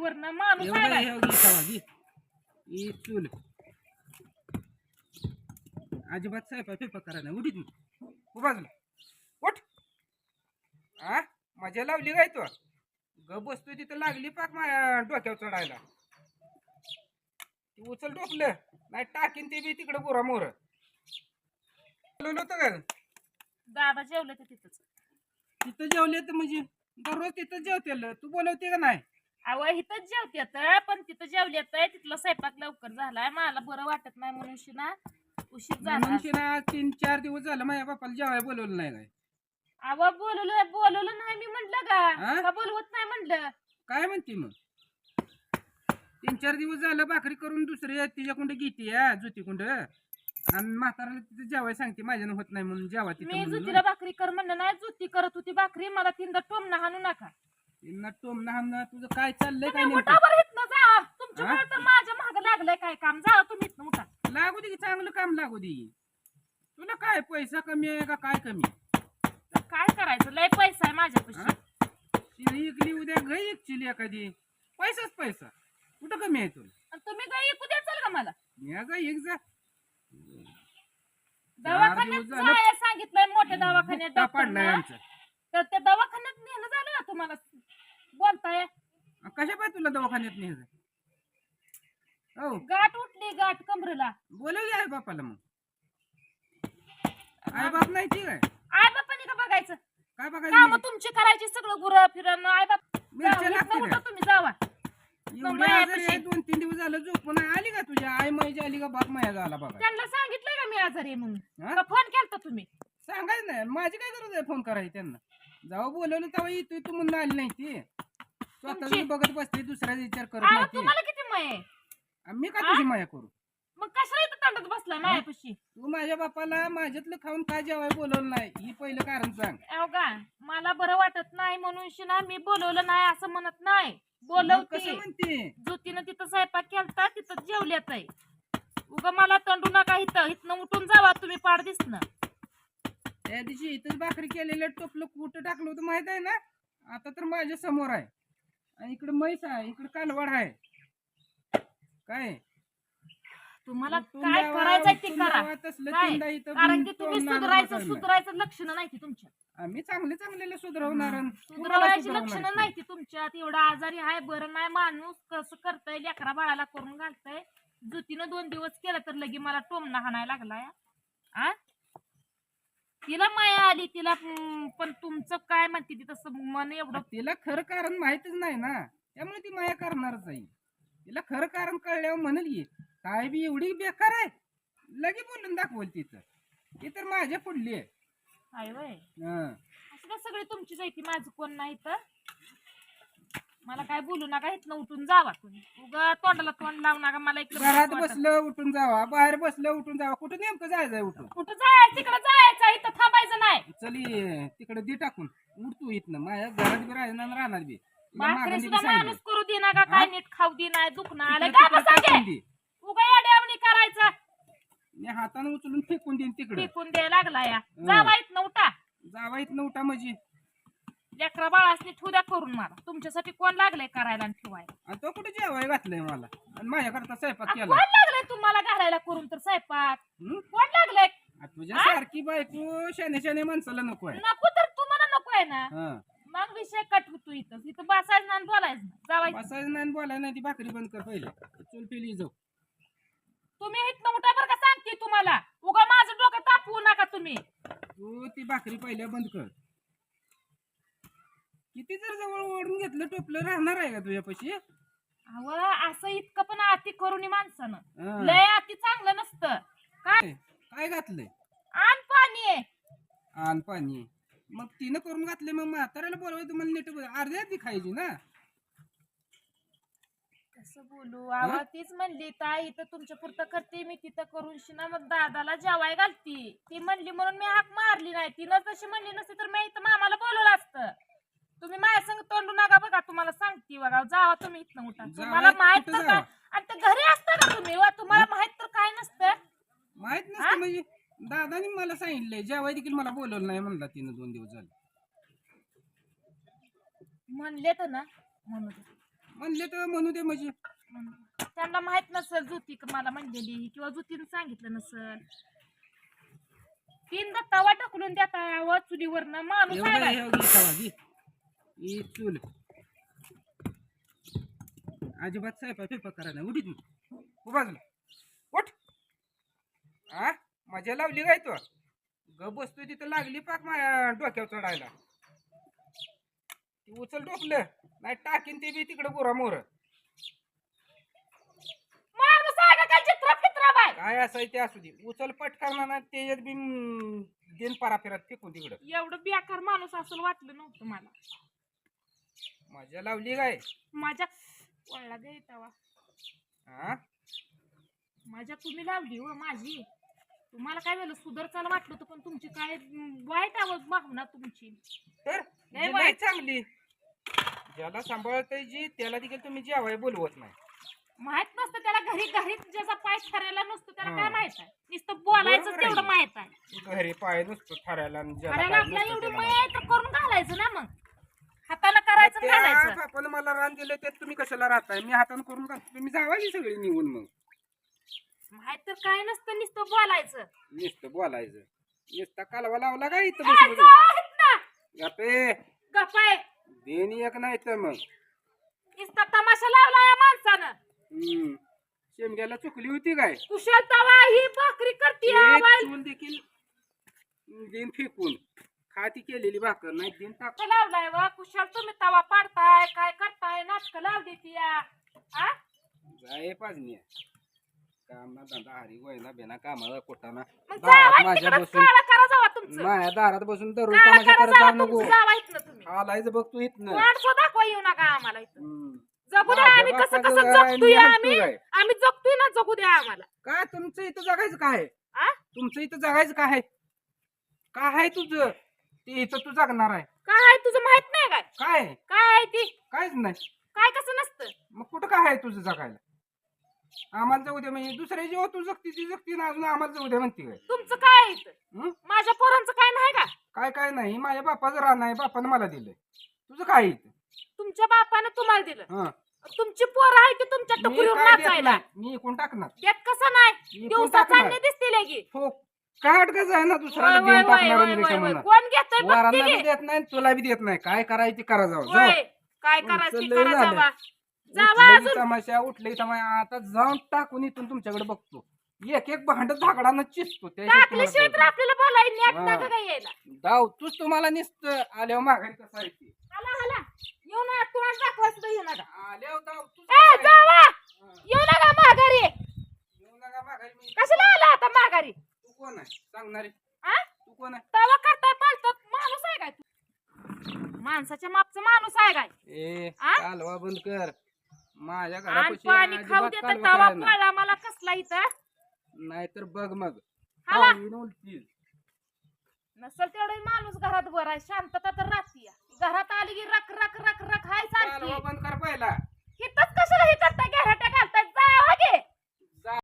चुलीवरनं माणूस एवढं आलाय. हे. ही चूल. अजिबात स्वयंपाक स्वयंपाक करा नाही. उडीत हो बाजूला उठ. आ? मजा लावली काय तू? ग बसतो तिथं लागली पाक माझ्या डोक्यावर चढायला. ती उचल टोपलं नाही टाकीन ते बी तिकडे गोरा मोर. होतं का? दादा जेवले ते तिथंच. तिथं जेवले तर म्हणजे दररोज तिथं जेवतेल. तू बोलवते का नाही? अव इथंच जेवत्यात पण तिथं जेवल्यात तिथला स्वयंपाक लवकर झालाय. मला बरं वाटत नाही म्हणून शिना उशीर म्हणून झाला. तिला तीन चार दिवस झालं माझ्या बापाला जेवायला बोलवलं नाही काय? अव बोलवलं बोलवलं नाही मी म्हंटल हा? का का बोलवत नाही म्हंटल काय म्हणते मग? तीन चार दिवस झालं भाकरी करून दुसरी तिच्या कुंड घेते जुती कुंड. आणि म्हाताराला तिथे जेवाय सांगते माझ्यानं होत नाही म्हणून जेवा तिथं मी म्हणून. जुतीला भाकरी कर म्हणलं नाही जुती करत होती भाकरी. मला तीनदा टोमना हाणू नका. तिनं टोम ना तुझं काय चाललंय काय तुम्ही नेमकं? उठा बरं इथनं जा. तुमच्यामुळे तर माझ्या माग लागलंय काय काम. जा तुम्ही इथनं उठा. लागू दे की चांगलं काम लागू दे. तुला काय पैसा कमी आहे का काय कमी? तर काय करायचं? लय पैसा आहे माझ्यापाशी? तिने इकली उद्या घरी एकचिली एखादी. पैसाच पैसा. कुठं कमी आहे तुला? आणि तुम्ही काय ऐकू द्याल का मला? या गा एक जा. दवाखान्यात दिवस झालं. जायला सांगितलंय मोठ्या दवाखान्यात पडलाय डॉक्टरनं. आमचा. तर त्या दवाखान्यात नेलं झालं ना तुम्हाला बोलताय? कशा पाय तुला दवाखान्यात नाही हो. गाठ उठली गाठ कमरेला. बोलव आई बापाला मग. आई बाप नाही ठीक आहे आय बापाने का बघायचं. काय काम बघायचं तुमची करायची सगळं गुरं फिरण आय बाप मिरच्या जाऊ, लागतील? तुम्ही जावा. एवढी आजारी आहे? दोन तीन दिवस झालं झोपून आली का तुझ्या आई माईची आली का बाप माया झाला बघा. त्यांना सांगितलंय का मी आजारी आहे म्हणून? हा? का फोन केलता तुम्ही? सांगायचं नाही. माझी काय गरज आहे फोन करायची त्यांना? जेव्हा बोलवलं तेव्हा येतोय तू म्हणून आली नाही ती. स्वतः बघत बसते दुसऱ्याचा विचार करत अहो, नाही. तुम्हाला किती मय आहे? मी का तुझी माया करू? मग कशाला इथं तंडत बसलाय मायापाशी? तू माझ्या बापाला माझ्यातलं खाऊन काय जेवाय बोलवलं नाही? ही पहिलं कारण सांग. अहो का मला बरं वाटत नाही म्हणून शिना मी बोलवलं नाही असं म्हणत नाही. मग कसं बोलवते. म्हणते? ज्योतीनं तिथं स्वयंपाक केलता तिथं जेवल्यात आहे उगा मला तंडू नका इथं. इथनं उठून जावा तुम्ही पाड दिसणं त्या दिवशी इथंच भाकरी केलेलं टोपलं कुठं टाकलं होतं माहीत आहे ना? आता तर माझ्यासमोर आहे. आणि इकडे म्हैस आहे इकडे कालवड आहे. काय? तुम्हाला काय जावा, करायचंय ते करा. काय? इथं कारण की तुम्ही तोंडाला सुधारायचं बसायला नाही. सुधारायचं लक्षणं नाही ती तुमच्या. आम्ही चांगले चांगलेले सुधारवणार आणि तुम्हाला सुधारायची सुधारवणार लक्षणं की? नाही ती तुमच्यात. एवढं आजारी आहे बरं नाही. माणूस कसं करतय? लेकरा बाळाला करून घालतय. जुतीनं दोन दिवस केलं तर लगी मला टोमना हाणायला लागलाय. आ? तिला माया आली तिला हम्म, पण तुमचं काय म्हणते ती तसं मन एवढं? तिला खरं कारण माहितच नाही ना. त्यामुळे ती माया करणारच आहे. तिला खरं कारण कळल्यावर म्हणेल की काय बी एवढी बेकार आहे? लगे बोलून दाखवल तिथं. ती तर माझ्या पुढली आहे. आहे वय. हं. असं का सगळी तुमचीच आहे ती माझं कोण नाही तर? मला काय बोलू नका इथनं उठून जावा तुम्ही. उगा तोंडाला तोंड लावू नका मला इकडे घरात बसू वाटत. बसलं उठून जावा. बाहेर बसलं उठून जावा. कुठं नेमकं जायचंय उठून? कुठं जायचं? तिकडं जायचं इथं थांबायचं नाही. चली तिकडे दे टाकून. उठ तू इथनं. माझ्या घरात बी राहणार आणि राहणार बी. तुला मागं भाकरी बी सुद्धा सांगितलं. माणूस करू दे ना का काय? नीट खाऊ दे नाही दुखणं आलं तिकडं- का तिकडं टाकून बसागे दे. उगा याड्यावणी करायचं. मी हाताने उचलून फेकून देईन तिकडे. फेकून द्यायला लागला या. जावा इथनं उठा. जावा इथनं उठा म्हणजे. लेकरा बाळासनी ठुद्या करून मला तुमच्यासाठी कोण लागलंय करायला आणि ठेवायला? आणि तो कुठे जेवाय घातलंय मला? आणि माझ्याकरता स्वयंपाक आ, केला. कोण लागलंय तुम्हाला घालायला करून तर स्वयंपाक? हं? कोण लागलंय? तुझ्या सारखी बायको शाने शाने माणसाला नको आहे नको तर तुम्हाला नको आहे ना. हं. मग विषय कट होतो इथं. इथं बसायचं ना आणि बोलायचं ना जावा इथं. बसायचं नाही आणि बोलायचं नाही ती भाकरी बंद कर पहिले. चल पेली जाऊ. तुम्ही इथनं उठा बरं का सांगते तुम्हाला? उगा माझं डोकं तापवू नका तुम्ही. तू ती भाकरी पहिल्या बंद कर. किती जर जवळ ओढून घेतलं टोपलं राहणार आहे का तुझ्यापाशी? अव असं इतकं पण अति करून माणसानं. हं. लय अति चांगलं नसतं. काय? काय घातलंय? आण पाणी आहे. आण पाणी मग तिनं करून घातले मग म्हाताऱ्याला बोलवाय तुम्हाला नीट बोल- अर्ध्यात बी खायची ना? कसं बोलू? अव तीच म्हणली ताई इथं तुमच्या पुरतं करते मी तिथं करून शिना मग दादाला जेवाय घालती. ती म्हणली म्हणून मी हाक मारली नाही. तिनं तशी म्हणली नसती तर मी इथं मामाला बोलवलं असतं. तुम्ही माझ्या संग तोंडू नका बघा तुम्हाला सांगते बघा. जावा तुम्ही इथनं उठा. जावा, तुम्हाला माहीत कुठं तर काय? जावा? आणि ते घरी असतं का तुम्ही? वा तुम्हाला माहीत तर काय नसतं? माहीत नसतं म्हणजे दादानी मला सांगितलंय जेवाय देखील मला बोलवलं नाही म्हणला तिनं दोन दिवस झाले. म्हणले तर ना म्हणून म्हणले तर म्हणू दे म्हणजे. त्यांना माहीत नसल जुती क- मला म्हणलेली किंवा जुतीनं सांगितलं नसल. तीनदा तवा ढकलून देता चुलीवरनं. माणूस आहे एवढं. हे घे घे. ही चूल. अजिबात स्वयंपाक स्वयंपाक करायला नाही. हो बाजूला उठ. हा मजा लावली काय तू? ग बसतोय तिथं लागली पाक माझ्या डोक्यावर चढायला. ती उचल डोकलं. नाही टाकीन ते बी तिकडे गोरा मोर. काय असाय ते असू दे. उचल पटकन ना त्याच्यात बी देन पारा फिरत फेकून तिकडं. एवढं बेकार माणूस असं वाटलं नव्हतं मला मजा लावली काय? माझ्या वळला गे तवा. हा? माझ्या तुम्ही लावली हो माझी. तुम्हाला काय झालं सुधारचाला वाटलं होतं पण तुमची काय अं, वाईट आवाज भावना तुमची. तर लय जी वाईट. लय चांगली. ज्याला सांभाळताय जी त्याला देखील तुम्ही जेवाय बोलवत नाही. माहीत नसतं त्याला घरी घरी ज्याचा पाय ठरायला नसतो त्याला काय हा. माहीत आहे? नुसतं बोलायचं बरोबर आहे. तेवढं माहीत आहे. घरी पाय नुसतं ठरायला आणि ज्याला ठरायला पाय आपल्याला नसतं एवढी त्याला माहीत. करून घालायचं ना मग. हाताने करायचं आणि त्या घालायचं बापानं मला रान दिलं त्यात तुम्ही कशाला राहताय? मी हाताने करून घालतो तुम्ही जावा की सगळी निघून मग. माहीत तर काय नसतं नुसतं बोलायचं. नुसतं बोलायचं. नुसता कालवा लावला का इथं ए, बसून? जाऊ गप्पे गपाय देन एक नाही तर मग. नुसता तमाशा लावला या माणसानं. हम्म. शेमग्याला चुकली होती काय? कुशल तवा ही भाकरी करते एक चूल देखील देन फेकून. खाती केलेली भाकर नाही देन टाक. लावलाय वा कुशल तुम्ही तवा पाडताय काय करताय? नाटक लावली ती? जाय पाजनी काम ना धंदा हरी गोयना बेना कामाला कोटाना. दारात माझ्या बसून माझ्या दारात बसून दररोज करा करत जाऊ नको. आलायच बघ तू इथनं. दाखवा येऊ नका आम्हाला इथं. जगू द्या आम्ही कसं कसं जगतोय मी आम्ही. आम्ही जगतोय ना जगू द्या आम्हाला. काय तुमचं इथं जगायचं काय? आ? तुमचं इथं जगायचं काय? काय आहे तुझं? ते इथं तू जगणार आहे. काय तुझं माहीत नाही काय? काय? आहे? काय आहे ती? काहीच नाही. काय कसं नसतं? मग कुठं काय आहे तुझं जगायला? आम्हाला जाऊ दे म्हणजे दुसऱ्या जेव्हा तू जगती ती जगती ना. अजून आम्हाला जाऊ दे म्हणते काय तुमचं काय आहे इथं? हं? माझ्या पोरांचं काय नाही का? काय काय नाही. माझ्या बापाचं रान आहे बापानं मला दिलंय. तुझं काय आहे इथं? तुमच्या बापानं तुम्हाला दिलं. हं. तुमची पोरं आहे ती तुमच्या मी टुकडीवर काय देत नाचायला. नाही. मी इकून टाकणार. देत कसं नाही? मी दिवसा इकून टाकणार. चालले दिसते लगी हो काट कसं आहे ना दुसऱ्याला वय, देऊन वय, टाकणार वय, आणि वय, वय. रिकामं. कोण घेतोय वरांना बी. देत नाही तुला बी देत नाही काय करायचं करा जाऊ काय करायचं करा झालं. जावा जावा उठलंय अजून तमाशा उठले तमाशा आता जाऊन टाकून इथून तुमच्याकडे बघतो एक एक भांड धाकडानं चिसतो त्याशिवाय तर तुम्हाला आपल्याला बोलायला नेट हा. नका काय यायला दाव तूच तुम्हाला निसत आल्यावर माघारी कसं आहे ते. येऊ ना दाखवायचं आल्यावर दाव तूच ए कसं आहे. जावा हा. येऊ नका माघारी येऊ नका माघारी मी. कशाला आला आता माघारी तू कोण आहे. तू कोण आहे? तवा करताय पालतो माणूस आहे काय तू? माणसाच्या मागचा माणूस आहे काय? ए आ? कालवा बंद कर. माझ्या आणि घरापाशी पाणी खाऊ अजिबात देत कालवा तवा करायला. नाही. पळला मला कसला इथं? नाहीतर बघ मग. हाला. पावीन उलटील. नसल तेवढं माणूस घरात बर आहे. शांतता तर राहती घरात आली की रख रख रख रख हाय कालवा चालती बंद कर पहिला. हिथंच कशाला हे करता